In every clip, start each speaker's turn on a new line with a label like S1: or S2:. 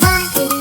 S1: будемо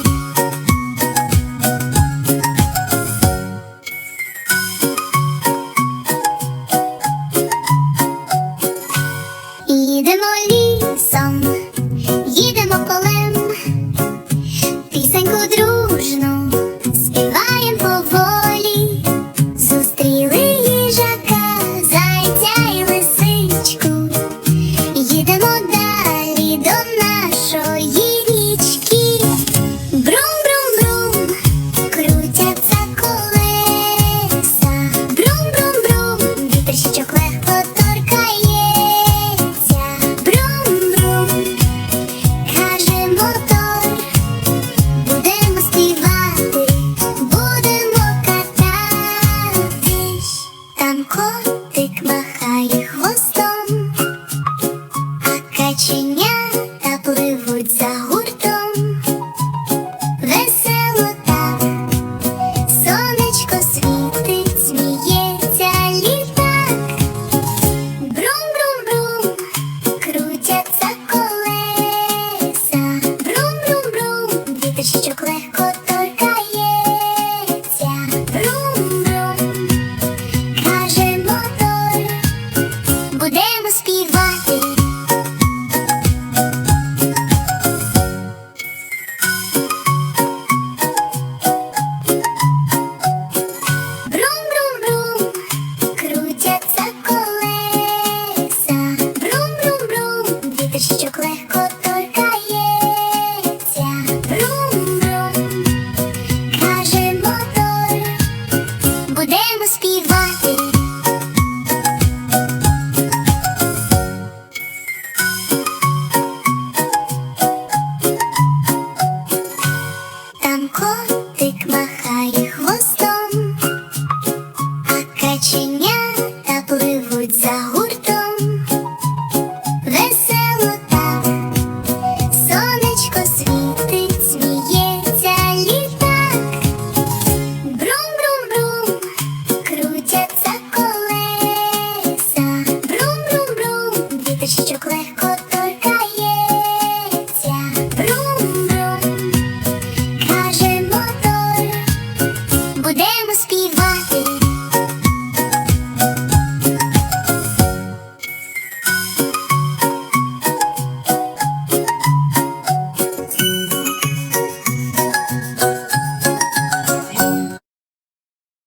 S1: будемо співати. Там котик махає хвостом, а каченята пливуть за гуртом. Весело так, сонечко світить, сміється літак. Брум-брум-брум, крутяться колеса. Брум-брум-брум, діточок легко.